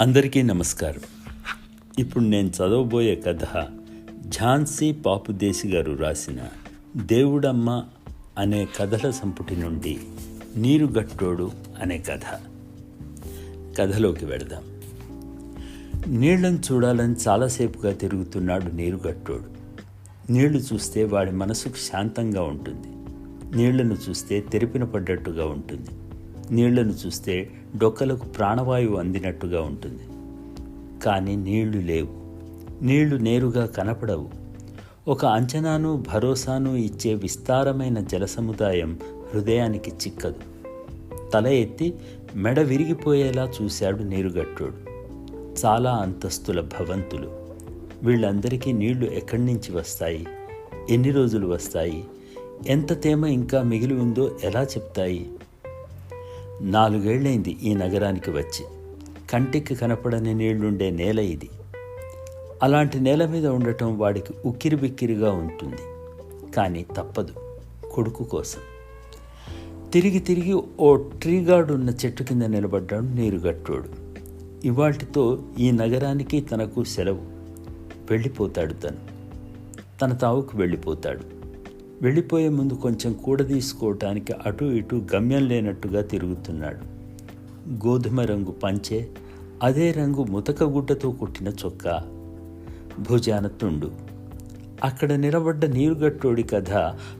అందరికీ నమస్కారం. ఇప్పుడు నేను చదవబోయే కథ ఝాన్సీ పాపుదేశి గారు రాసిన దేవుడమ్మ అనే కథల సంపుటి నుండి నీరుగట్టోడు అనే కథ. కథలోకి వెళదాం. నీళ్ళను చూడాలని చాలాసేపుగా తిరుగుతున్నాడు నీరుగట్టోడు. నీళ్ళు చూస్తే వాడి మనసుకు శాంతంగా ఉంటుంది. నీళ్ళను చూస్తే తెరిపిన పడ్డట్టుగా ఉంటుంది. నీళ్ళను చూస్తే డొక్కలకు ప్రాణవాయువు అందినట్టుగా ఉంటుంది. కానీ నీళ్ళు లేవు. నీళ్ళు నేరుగా కనపడవు. ఒక అంచనాను భరోసాను ఇచ్చే విస్తారమైన జలసముదాయం హృదయానికి చిక్కదు. తల ఎత్తి మెడ విరిగిపోయేలా చూశాడు నీరుగట్టుడు. చాలా అంతస్తుల భవంతులు. వీళ్ళందరికీ నీళ్ళు ఎక్కడి నుంచి వస్తాయి? ఎన్ని రోజులు వస్తాయి? ఎంత తేమ ఇంకా మిగిలి ఉందో ఎలా చెప్తాయి? నాలుగేళ్ళైంది ఈ నగరానికి వచ్చి. కంటికి కనపడని నీళ్ళుండే నేల ఇది. అలాంటి నేల మీద ఉండటం వాడికి ఉక్కిరి బిక్కిరిగా ఉంటుంది. కానీ తప్పదు కొడుకు కోసం. తిరిగి తిరిగి ఓ ట్రీగార్డు ఉన్న చెట్టు కింద నిలబడ్డాడు నీరుగట్టోడు ఇవాటితో ఈ నగరానికి తనకు సెలవు. వెళ్ళిపోతాడు తను. తన తావుకు వెళ్ళిపోతాడు. వెళ్ళిపోయే ముందు కొంచెం కూడ తీసుకోవటానికి అటు ఇటు గమ్యం లేనట్టుగా తిరుగుతున్నాడు. గోధుమ రంగు పంచె అదే రంగు ముతక గుడ్డతో కుట్టిన చొక్కా. భుజాన తుండు. అక్కడ నిలబడ్డ నీరుగట్టోడి కథ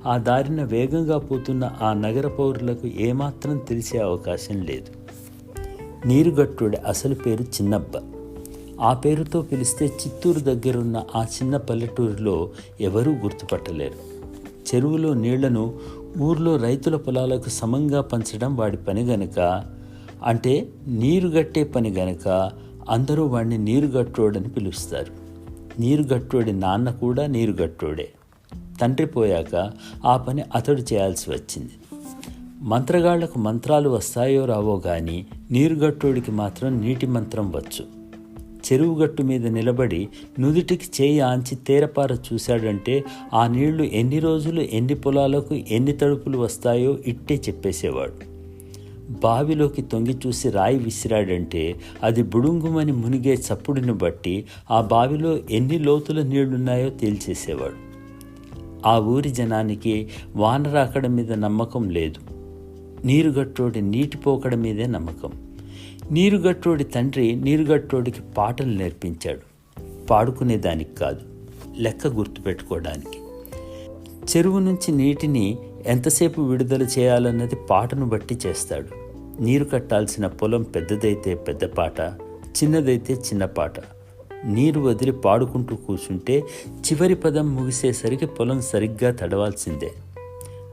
ఆ దారిన వేగంగా పోతున్న ఆ నగర పౌరులకు ఏమాత్రం తెలిసే అవకాశం లేదు. నీరుగట్టోడి అసలు పేరు చిన్నబ్బ. ఆ పేరుతో పిలిస్తే చిత్తూరు దగ్గరున్న ఆ చిన్న పల్లెటూరులో ఎవరూ గుర్తుపట్టలేరు. చెరువులో నీళ్ళను ఊర్లో రైతుల పొలాలకు సమంగా పంచడం వాడి పని గనుక. అంటే నీరు గట్టే పని గనుక అందరూ వాడిని నీరుగట్టోడని పిలుస్తారు. నీరుగట్టోడి నాన్న కూడా నీరుగట్టోడే తండ్రి పోయాక ఆ పని అతడు చేయాల్సి వచ్చింది. మంత్రగాళ్ళకు మంత్రాలు వస్తాయో రావో కానీ నీరుగట్టోడికి మాత్రం నీటి మంత్రం వచ్చు. చెరువు గట్టు మీద నిలబడి నుదుటికి చేయి ఆంచి తేరపార చూశాడంటే ఆ నీళ్ళు ఎన్ని రోజులు ఎన్ని పొలాలకు ఎన్ని తడుపులు వస్తాయో ఇట్టే చెప్పేసేవాడు. బావిలోకి తొంగి చూసి రాయి విసిరాడంటే అది బుడుంగుమని మునిగే చప్పుడుని బట్టి ఆ బావిలో ఎన్ని లోతుల నీళ్ళున్నాయో తేల్చేసేవాడు. ఆ ఊరి జనానికి వాన రాకడ మీద నమ్మకం లేదు. నీరుగట్టోడి నీటి పోకడ మీదే నమ్మకం. నీరుగట్టోడి తండ్రి నీరుగట్టోడికి పాటలు నేర్పించాడు. పాడుకునేదానికి కాదు లెక్క గుర్తుపెట్టుకోవడానికి చెరువు నుంచి నీటిని ఎంతసేపు విడుదల చేయాలన్నది పాటను బట్టి చేస్తాడు. నీరు కట్టాల్సిన పొలం పెద్దదైతే పెద్ద పాట చిన్నదైతే చిన్న పాట. నీరు వదిలి పాడుకుంటూ కూర్చుంటే చివరి పదం ముగిసేసరికి పొలం సరిగ్గా తడవాల్సిందే.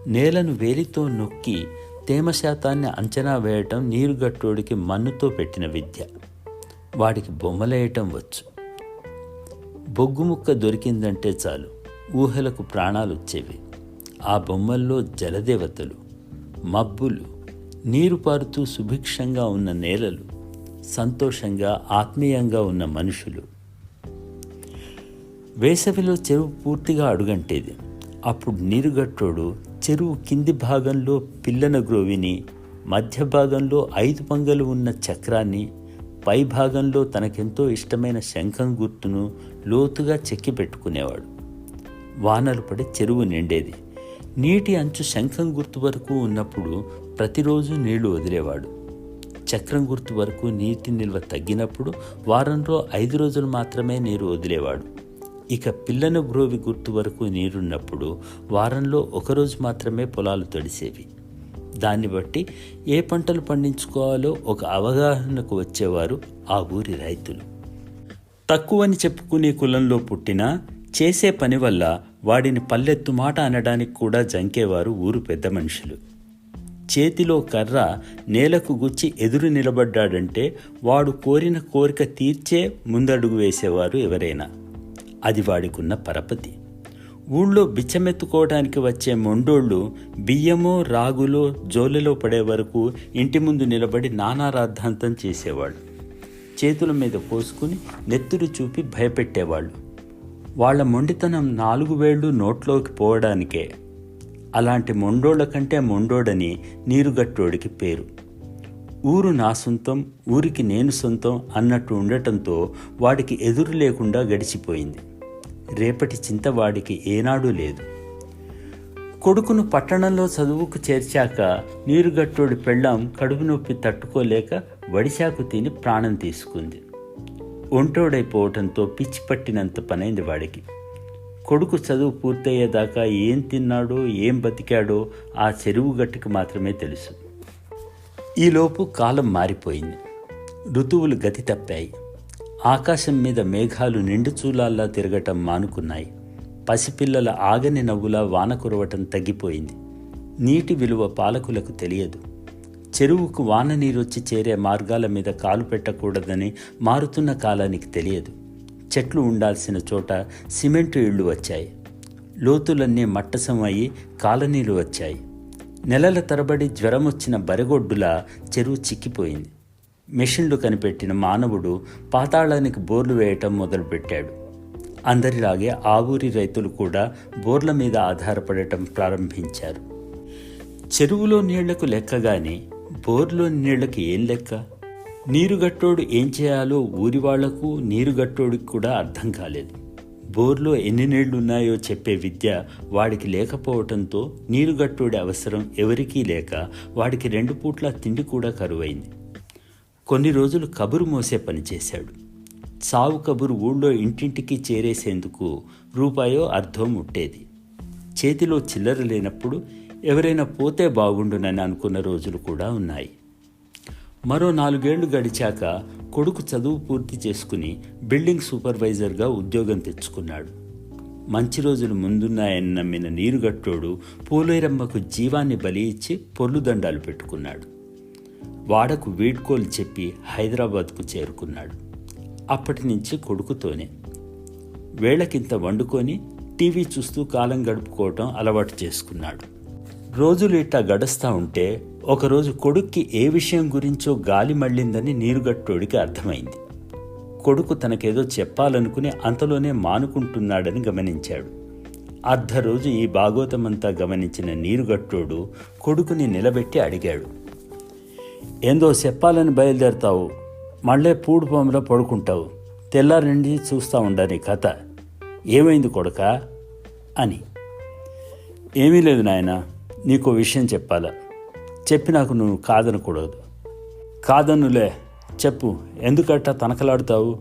నేలను వేలితో నొక్కి తేమ శాతాన్ని అంచనా వేయటం నీరుగట్టోడికి మన్నుతో పెట్టిన విద్య. వాడికి బొమ్మలేయటం వచ్చు. బొగ్గు ముక్క దొరికిందంటే చాలు ఊహలకు ప్రాణాలు వచ్చేవి. ఆ బొమ్మల్లో జలదేవతలు మబ్బులు నీరు పారుతూ సుభిక్షంగా ఉన్న నేలలు సంతోషంగా ఆత్మీయంగా ఉన్న మనుషులు. వేసవిలో చెరువు పూర్తిగా అడుగంటేది అప్పుడు నీరుగట్టోడు చెరువు కింది భాగంలో పిల్లన గ్రోవిని మధ్య భాగంలో ఐదు పంగలు ఉన్న చక్రాన్ని పై భాగంలో తనకెంతో ఇష్టమైన శంఖం గుర్తును లోతుగా చెక్కి పెట్టుకునేవాడు. వానలు పడి చెరువు నిండేది. నీటి అంచు శంఖం గుర్తు వరకు ఉన్నప్పుడు ప్రతిరోజు నీళ్ళు వదిలేవాడు. చక్రం గుర్తు వరకు నీటి నిల్వ తగ్గినప్పుడు వారంలో ఐదు రోజులు మాత్రమే నీరు వదిలేవాడు. ఇక పిల్లను గ్రోవి గుర్తు వరకు నీరున్నప్పుడు వారంలో ఒకరోజు మాత్రమే పొలాలు తడిసేవి. దాన్ని బట్టి ఏ పంటలు పండించుకోవాలో ఒక అవగాహనకు వచ్చేవారు ఆ ఊరి రైతులు. తక్కువని చెప్పుకునే కులంలో పుట్టినా చేసే పని వల్ల వాడిని పల్లెత్తు మాట అనడానికి కూడా జంకేవారు ఊరు పెద్ద మనుషులు. చేతిలో కర్ర నేలకు గుచ్చి ఎదురు నిలబడ్డాడంటే వాడు కోరిన కోరిక తీర్చే ముందడుగు వేసేవారు ఎవరైనా. అది వాడికున్న పరపతి. ఊళ్ళో బిచ్చమెత్తుకోవడానికి వచ్చే మొండోళ్ళు బియ్యమో రాగులో జోలెలో పడే వరకు ఇంటి ముందు నిలబడి నానారాధాంతం చేసేవాళ్ళు. చేతుల మీద పోసుకుని నెత్తురు చూపి భయపెట్టేవాళ్ళు. వాళ్ళ మొండితనం నాలుగు వేళ్ళు నోట్లోకి పోవడానికే. అలాంటి మొండోళ్ళ కంటే మొండోడని నీరుగట్టోడికి పేరు. ఊరు నా సొంతం ఊరికి నేను సొంతం అన్నట్టు ఉండటంతో వాడికి ఎదురు లేకుండా గడిచిపోయింది. రేపటి చింతవాడికి ఏనాడు ఏనాడూ లేదు. కొడుకును పట్టణంలో చదువుకు చేర్చాక నీరుగట్టోడి పెళ్ళాం కడుపు నొప్పి తట్టుకోలేక వడిశాకు తిని ప్రాణం తీసుకుంది. ఒంటోడైపోవటంతో పిచ్చి పట్టినంత పనైంది వాడికి. కొడుకు చదువు పూర్తయ్యేదాకా ఏం తిన్నాడో ఏం బతికాడో ఆ చెరువు గట్టుకు మాత్రమే తెలుసు. ఈలోపు కాలం మారిపోయింది. ఋతువులు గతి తప్పాయి. ఆకాశం మీద మేఘాలు నిండు చూలాల్లా తిరగటం మానుకున్నాయి. పసిపిల్లల ఆగని నవ్వులా వాన కురవటం తగ్గిపోయింది. నీటి విలువ పాలకులకు తెలియదు. చెరువుకు వాన నీరొచ్చి చేరే మార్గాల మీద కాలు పెట్టకూడదని మారుతున్న కాలానికి తెలియదు. చెట్లు ఉండాల్సిన చోట సిమెంటు ఇళ్ళు వచ్చాయి. లోతులన్నీ మట్టసం అయి కాలనీలు వచ్చాయి. నెలల తరబడి జ్వరం వచ్చిన బరగొడ్డులా చెరువు చిక్కిపోయింది. మెషిన్లు కనిపెట్టిన మానవుడు పాతాళానికి బోర్లు వేయటం మొదలుపెట్టాడు. అందరిలాగే ఆ ఊరి రైతులు కూడా బోర్ల మీద ఆధారపడటం ప్రారంభించారు. చెరువులో నీళ్ళకు లెక్కగాని బోర్లో నీళ్ళకు ఏం లెక్క? నీరుగట్టోడు ఏం చేయాలో ఊరి వాళ్ళకు నీరుగట్టోడికి కూడా అర్థం కాలేదు. బోర్లో ఎన్ని నీళ్ళున్నాయో చెప్పే విద్య వాడికి లేకపోవటంతో నీరుగట్టోడి అవసరం ఎవరికీ లేక వాడికి రెండు పూట్ల తిండి కూడా కరువైంది. కొన్ని రోజులు కబురు మోసే పని చేశాడు. సావు కబురు ఊళ్ళో ఇంటింటికి చేరేసేందుకు రూపాయో అర్థం ముట్టేది. చేతిలో చిల్లర లేనప్పుడు ఎవరైనా పోతే బాగుండునని అనుకున్న రోజులు కూడా ఉన్నాయి. మరో నాలుగేళ్ళు గడిచాక కొడుకు చదువు పూర్తి చేసుకుని బిల్డింగ్ సూపర్వైజర్గా ఉద్యోగం తెచ్చుకున్నాడు. మంచి రోజులు ముందున్నాయని నమ్మిన నీరుగట్టోడు పూలేరమ్మకు జీవాన్ని బలి ఇచ్చి పొర్లు దండాలు పెట్టుకున్నాడు. వాడకు వీడ్కోలు చెప్పి హైదరాబాద్కు చేరుకున్నాడు. అప్పటి నుంచి కొడుకుతోనే. వేళకింత వండుకొని టీవీ చూస్తూ కాలం గడుపుకోవటం అలవాటు చేసుకున్నాడు. రోజులు ఇట్టా గడుస్తూ ఉంటే ఒకరోజు కొడుక్కి ఏ విషయం గురించో గాలి మళ్ళిందని నీరుగట్టోడికి అర్థమైంది. కొడుకు తనకేదో చెప్పాలనుకుని అంతలోనే మానుకుంటున్నాడని గమనించాడు. అర్ధ రోజు ఈ భాగోతమంతా గమనించిన నీరుగట్టోడు కొడుకుని నిలబెట్టి అడిగాడు. ఏందో చెప్పాలని బయలుదేరతావు. మళ్ళీ పూడు పొమ్మలో పడుకుంటావు. తెల్లారి నుండి చూస్తూ ఉండని కథ. ఏమైంది కొడక? అని. ఏమీ లేదు నాయన నీకు విషయం చెప్పాలా. చెప్పి నాకు నువ్వు కాదనకూడదు. కాదనులే చెప్పు ఎందుకట్ట తనకలాడుతావు?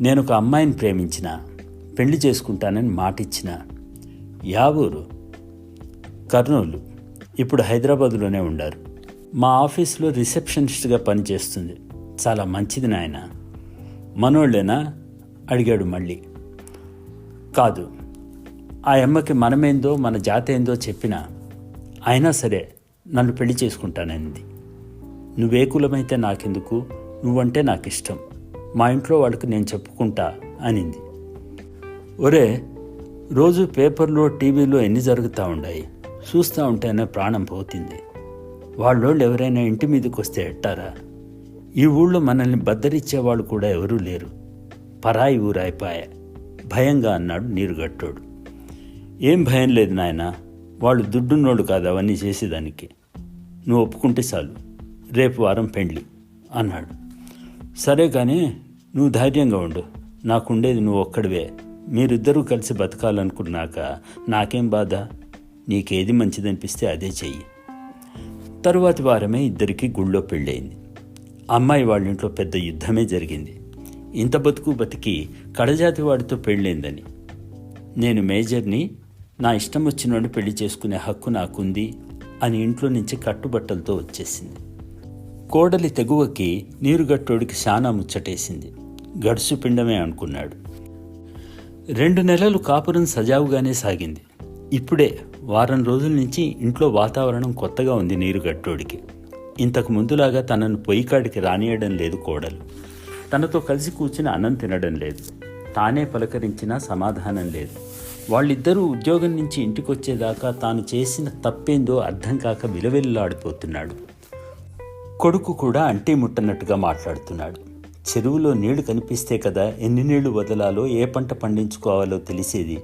నేను ఒక అమ్మాయిని ప్రేమించిన పెళ్ళి చేసుకుంటానని మాటిచ్చిన. యావూరు. కర్నూలు. ఇప్పుడు హైదరాబాదులోనే ఉండారు. మా ఆఫీస్లో రిసెప్షనిస్ట్గా పనిచేస్తుంది. చాలా మంచిది నాయన. మనోళ్ళేనా? అడిగాడు మళ్ళీ. కాదు. ఆ అమ్మకి మనమేందో మన జాత ఏందో చెప్పినా అయినా సరే నన్ను పెళ్ళి చేసుకుంటానంది నువ్వే కులమైతే నాకెందుకు? నువ్వంటే నాకు ఇష్టం మా ఇంట్లో వాళ్ళకి నేను చెప్పుకుంటా అనింది. ఒరే రోజు పేపర్లో టీవీలో ఎన్ని జరుగుతూ ఉన్నాయి చూస్తూ ఉంటేనే ప్రాణం పోతుంది. వాళ్ళోళ్ళు ఎవరైనా ఇంటి మీదకి వస్తే ఎట్టారా? ఈ ఊళ్ళో మనల్ని బద్దరిచ్చేవాళ్ళు కూడా ఎవరూ లేరు. పరాయి ఊరాయిపాయ భయంగా అన్నాడు నీరుగట్టోడు. ఏం భయం లేదు నాయన వాళ్ళు దుడ్డున్నోడు కాదు అవన్నీ చేసేదానికి. నువ్వు ఒప్పుకుంటే చాలు. రేపు వారం పెండ్లి అన్నాడు. సరే కానీ నువ్వు ధైర్యంగా ఉండు. నాకుండేది నువ్వు ఒక్కడివే. మీరిద్దరూ కలిసి బతకాలనుకున్నాక నాకేం బాధ? నీకేది మంచిదనిపిస్తే అదే చెయ్యి. తరువాతి వారమే ఇద్దరికి గుళ్ళో పెళ్ళయింది. అమ్మాయి వాళ్ళ ఇంట్లో పెద్ద యుద్ధమే జరిగింది. ఇంత బతుకు బతికి కడజాతి వాడితో పెళ్ళైందని. నేను మేజర్ని నా ఇష్టం వచ్చినోడిని పెళ్ళి చేసుకునే హక్కు నాకుంది అని ఇంట్లో నుంచి కట్టుబట్టలతో వచ్చేసింది. కోడలి తెగువకి నీరుగట్టోడికి శానా ముచ్చటేసింది. గడుసు పిండమే అనుకున్నాడు. రెండు నెలలు కాపురం సజావుగానే సాగింది. ఇప్పుడే వారం రోజుల నుంచి ఇంట్లో వాతావరణం కొత్తగా ఉంది నీరుగట్టోడికి ఇంతకు ముందులాగా తనను పొయ్యికాడికి రానియడం లేదు కోడలు. తనతో కలిసి కూర్చుని అన్నం తినడం లేదు. తానే పలకరించినా సమాధానం లేదు. వాళ్ళిద్దరూ ఉద్యోగం నుంచి ఇంటికొచ్చేదాకా తాను చేసిన తప్పేందో అర్థం కాక విలవెల్లాడిపోతున్నాడు. కొడుకు కూడా అంటీ ముట్టనట్టుగా మాట్లాడుతున్నాడు. చెరువులో నీళ్ళు కనిపిస్తే కదా ఎన్ని నీళ్ళు వదలాలో ఏ పంట పండించుకోవాలో తెలిసేది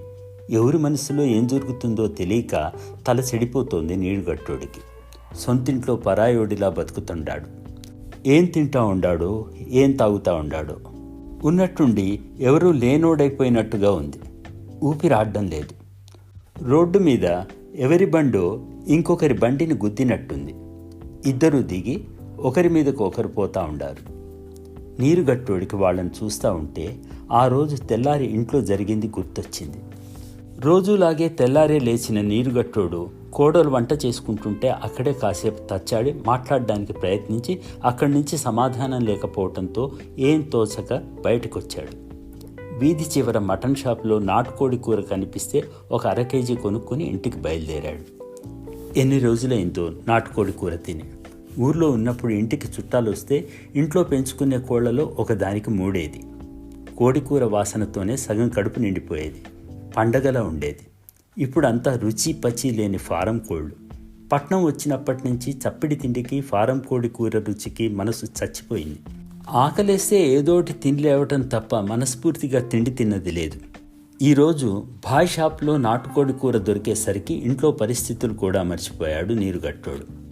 ఎవరి మనసులో ఏం జరుగుతుందో తెలియక తల చెడిపోతోంది నీళ్ళుగట్టోడికి సొంతింట్లో పరాయోడిలా బతుకుతుండాడు. ఏం తింటా ఉండాడో ఏం తాగుతా ఉండాడో. ఉన్నట్టుండి ఎవరూ లేనోడైపోయినట్టుగా ఉంది. ఊపిరాడడం లేదు. రోడ్డు మీద ఎవరి బండో ఇంకొకరి బండిని గుద్దినట్టుంది. ఇద్దరు దిగి ఒకరి మీదకు ఒకరు పోతా ఉండారు. నీరుగట్టోడికి వాళ్ళని చూస్తూ ఉంటే ఆ రోజు తెల్లారి ఇంట్లో జరిగింది గుర్తొచ్చింది. రోజులాగే తెల్లారే లేచిన నీరుగట్టోడు కోడలు వంట చేసుకుంటుంటే అక్కడే కాసేపు తచ్చాడి మాట్లాడడానికి ప్రయత్నించి అక్కడి నుంచి సమాధానం లేకపోవడంతో ఏం తోచక బయటకొచ్చాడు. వీధి చివర మటన్ షాప్లో నాటుకోడి కూర కనిపిస్తే ఒక అర కేజీ కొనుక్కొని ఇంటికి బయలుదేరాడు. ఎన్ని రోజులైందో నాటుకోడి కూర తిని. ఊర్లో ఉన్నప్పుడు ఇంటికి చుట్టాలు వస్తే ఇంట్లో పెంచుకునే కోళ్ళలో ఒకదానికి మూడేది. కోడికూర వాసనతోనే సగం కడుపు నిండిపోయేది. పండగలా ఉండేది. ఇప్పుడు అంతా రుచి పచి లేని ఫారం కోళ్ళు. పట్నం వచ్చినప్పటి నుంచి చప్పిడి తిండికి ఫారం కోడి కూర రుచికి మనసు చచ్చిపోయింది. ఆకలేస్తే ఏదోటి తినలేవటం తప్ప మనస్ఫూర్తిగా తిండి తిన్నది లేదు. ఈరోజు భాయ్ షాప్లో నాటుకోడి కూర దొరికేసరికి ఇంట్లో పరిస్థితులు కూడా మర్చిపోయాడు నీరుగట్టోడు.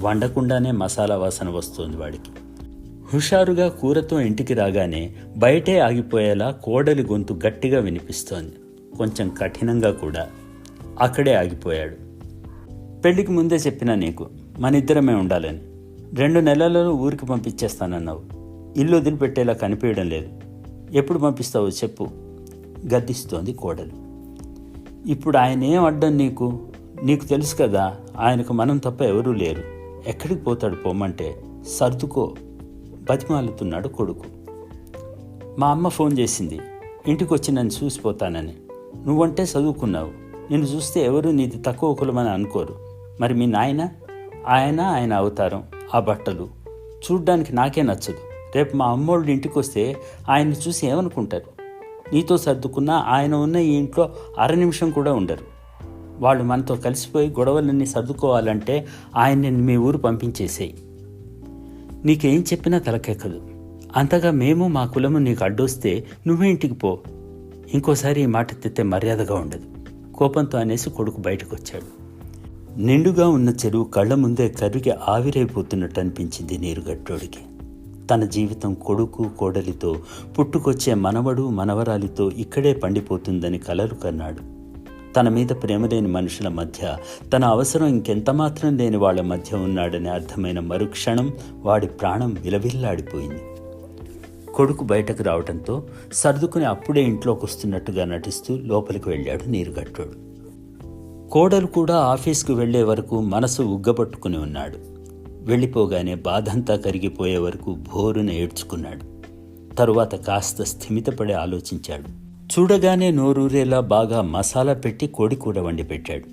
వండకుండానే మసాలా వాసన వస్తోంది వాడికి. హుషారుగా కూరతో ఇంటికి రాగానే బయటే ఆగిపోయేలా కోడలి గొంతు గట్టిగా వినిపిస్తోంది. కొంచెం కఠినంగా కూడా అక్కడే ఆగిపోయాడు. పెళ్ళికి ముందే చెప్పినా నీకు మన ఇద్దరమే ఉండాలని. రెండు నెలలలో ఊరికి పంపించేస్తానన్నావు. ఇల్లు వదిలిపెట్టేలా కనిపించడం లేదు. ఎప్పుడు పంపిస్తావో చెప్పు. గద్దిస్తోంది కోడలు. ఇప్పుడు ఆయన ఏం అడ్డం నీకు? నీకు తెలుసు కదా ఆయనకు మనం తప్ప ఎవరూ లేరు. ఎక్కడికి పోతాడు పోమంటే సర్దుకో బతిమాలుతున్నాడు కొడుకు. మా అమ్మ ఫోన్ చేసింది. ఇంటికి వచ్చి నన్ను చూసిపోతానని. నువ్వంటే చదువుకున్నావు. నిన్ను చూస్తే ఎవరు నీది తక్కువ కులమని అనుకోరు. మరి మీ నాయన? ఆయన ఆయన అవతారం ఆ బట్టలు. చూడ్డానికి నాకే నచ్చదు. రేపు మా అమ్మోళ్ళు ఇంటికి వస్తే ఆయన్ని చూసి ఏమనుకుంటారు? నీతో సర్దుకున్నా ఆయన ఉన్న ఈ ఇంట్లో అర నిమిషం కూడా ఉండరు. వాళ్ళు మనతో కలిసిపోయి గొడవలన్నీ సర్దుకోవాలంటే ఆయన్ని మీ ఊరు పంపించేసేయి. నీకేం చెప్పినా తలకెక్కదు. అంతగా మేము మా కులము నీకు అడ్డొస్తే నువ్వే ఇంటికి పో. ఇంకోసారి ఈ మాట తిత్తే మర్యాదగా ఉండదు. కోపంతో అనేసి కొడుకు బయటకు వచ్చాడు నిండుగా ఉన్న చెరువు కళ్ళ ముందే కరిగి ఆవిరైపోతున్నట్టు అనిపించింది నీరుగట్టోడికి తన జీవితం కొడుకు కోడలితో పుట్టుకొచ్చే మనవడు మనవరాలితో ఇక్కడే పండిపోతుందని కలలు కన్నాడు. తన మీద ప్రేమ లేని మనుషుల మధ్య తన అవసరం ఇంకెంత మాత్రం లేని వాళ్ళ మధ్య ఉన్నాడని అర్థమైన మరుక్షణం వాడి ప్రాణం విలవిల్లాడిపోయింది. కొడుకు బయటకు రావడంతో సర్దుకుని అప్పుడే ఇంట్లోకి వస్తున్నట్టుగా నటిస్తూ లోపలికి వెళ్ళాడు నీరుగట్టుడు. కోడలు కూడా ఆఫీస్కు వెళ్ళే వరకు మనసు ఉగ్గబట్టుకుని ఉన్నాడు. వెళ్ళిపోగానే బాధంతా కరిగిపోయే వరకు భోరున ఏడ్చుకున్నాడు. తరువాత కాస్త స్థిమితపడి ఆలోచించాడు. చూడగానే నోరూరేలా బాగా మసాలా పెట్టి కోడి కూర వండి పెట్టాడు.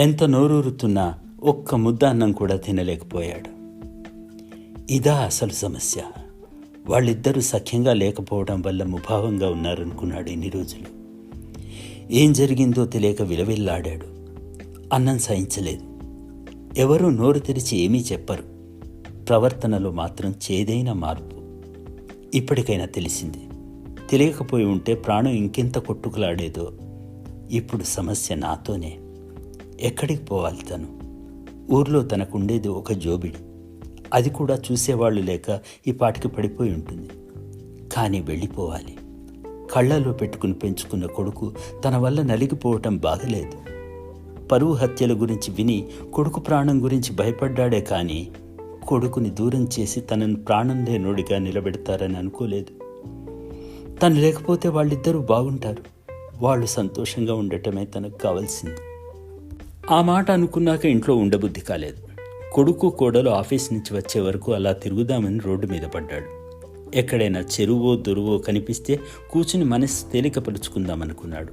ఎంత నోరూరుతున్నా ఒక్క ముద్ద అన్నం కూడా తినలేకపోయాడు. ఇదా అసలు సమస్య. వాళ్ళిద్దరూ సఖ్యంగా లేకపోవడం వల్ల ముభావంగా ఉన్నారనుకున్నాడు ఇన్ని రోజులు. ఏం జరిగిందో తెలియక విలవిల్లాడాడు. అన్నం సహించలేదు. ఎవరూ నోరు తెరిచి ఏమీ చెప్పరు. ప్రవర్తనలో మాత్రం చేదైన మార్పు. ఇప్పటికైనా తెలిసింది. తెలియకపోయి ఉంటే ప్రాణం ఇంకెంత కొట్టుకులాడేదో. ఇప్పుడు సమస్య నాతోనే. ఎక్కడికి పోవాలి తను? ఊర్లో తనకుండేది ఒక జోబిడి. అది కూడా చూసేవాళ్ళు లేక ఈ పాటికి పడిపోయి ఉంటుంది. కానీ వెళ్ళిపోవాలి. కళ్ళలో పెట్టుకుని పెంచుకున్న కొడుకు తన వల్ల నలిగిపోవటం బాగలేదు పరువు హత్యల గురించి విని కొడుకు ప్రాణం గురించి భయపడ్డాడే కానీ కొడుకుని దూరం చేసి తనను ప్రాణం లేనోడిగా నిలబెడతారని అనుకోలేదు. తను లేకపోతే వాళ్ళిద్దరూ బాగుంటారు. వాళ్ళు సంతోషంగా ఉండటమే తనకు కావాల్సింది. ఆ మాట అనుకున్నాక ఇంట్లో ఉండబుద్ధి కాలేదు. కొడుకు కోడలు ఆఫీస్ నుంచి వచ్చే వరకు అలా తిరుగుదామని రోడ్డు మీద పడ్డాడు. ఎక్కడైనా చెరువో దొరువో కనిపిస్తే కూర్చుని మనసు తేలికపరుచుకుందామనుకున్నాడు.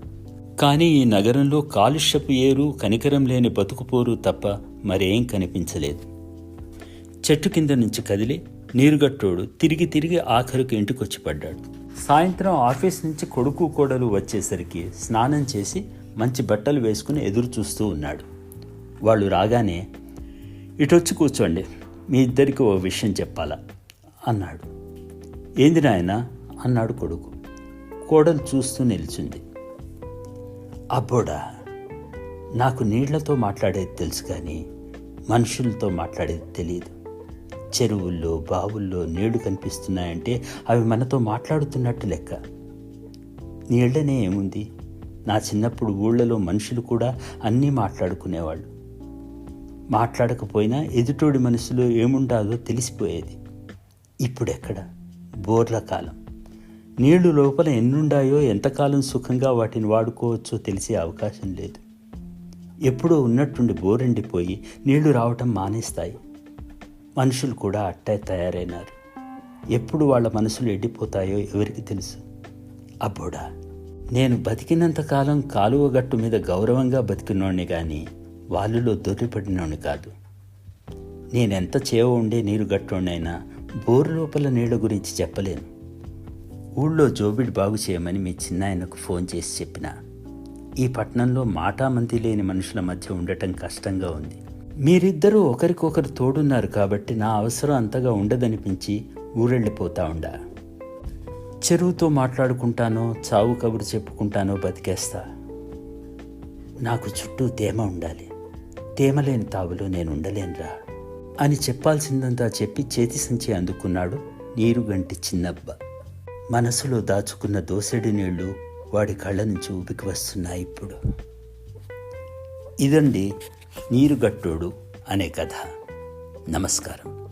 కానీ ఈ నగరంలో కాలుష్యపు ఏరు కనికరం లేని బతుకుపోరు తప్ప మరేం కనిపించలేదు. చెట్టు కింద నుంచి కదిలి నీరుగట్టోడు తిరిగి తిరిగి ఆఖరికి ఇంటికొచ్చి పడ్డాడు. సాయంత్రం ఆఫీస్ నుంచి కొడుకు కోడలు వచ్చేసరికి స్నానం చేసి మంచి బట్టలు వేసుకుని ఎదురు చూస్తూ ఉన్నాడు. వాళ్ళు రాగానే ఇటొచ్చి కూర్చోండి. మీ ఇద్దరికి ఓ విషయం చెప్పాలా? అన్నాడు. ఏంది నాయన? అన్నాడు కొడుకు. కోడలు చూస్తూ నిలిచింది. అబ్బోడా నాకు నీళ్ళతో మాట్లాడేది తెలుసు కానీ మనుషులతో మాట్లాడేది తెలియదు చెరువుల్లో బావుల్లో నీళ్ళు కనిపిస్తున్నాయంటే అవి మనతో మాట్లాడుతున్నట్టు లెక్క. నీళ్ళనే ఏముంది? నా చిన్నప్పుడు ఊళ్ళలో మనుషులు కూడా అన్నీ మాట్లాడుకునేవాళ్ళు. మాట్లాడకపోయినా ఎదుటోడి మనసులో ఏముండాలో తెలిసిపోయేది. ఇప్పుడెక్కడ? బోర్ల కాలం. నీళ్ళు లోపల ఎన్నుండాయో ఎంతకాలం సుఖంగా వాటిని వాడుకోవచ్చో తెలిసే అవకాశం లేదు. ఎప్పుడో ఉన్నట్టుండి బోరెండిపోయి నీళ్ళు రావటం మానేస్తాయి. మనుషులు కూడా అట్టే తయారైనారు. ఎప్పుడు వాళ్ళ మనసులు ఎండిపోతాయో ఎవరికి తెలుసు? అబ్బోడా! నేను బతికినంతకాలం కాలువ గట్టు మీద గౌరవంగా బతికినోడిని కానీ వాళ్ళలో దొరిపడినోడిని కాదు. నేనెంత చేవ ఉండే నీరు గట్టోడినైనా బోరు లోపల నీళ్ళ గురించి చెప్పలేను. ఊళ్ళో జోబిడి బాగు చేయమని మీ చిన్నాయనకు ఫోన్ చేసి చెప్పిన. ఈ పట్టణంలో మాటామంతి లేని మనుషుల మధ్య ఉండటం కష్టంగా ఉంది. మీరిద్దరూ ఒకరికొకరు తోడున్నారు కాబట్టి నా అవసరం అంతగా ఉండదనిపించి ఊరెళ్ళిపోతా ఉండా. చెరువుతో మాట్లాడుకుంటానో చావు కబురు చెప్పుకుంటానో బతికేస్తా. నాకు చుట్టూ తేమ ఉండాలి. తేమలేని తావులో నేను ఉండలేనురా అని చెప్పాల్సిందంతా చెప్పి చేతి సంచి అందుకున్నాడు నీరుగంటి చిన్నబ్బ. మనసులో దాచుకున్న దోసెడి నీళ్ళు వాడి కళ్ళ నుంచి ఊపికి వస్తున్నాయి ఇప్పుడు. ఇదండి నీరుగట్టోడు అనే కథ. నమస్కారం.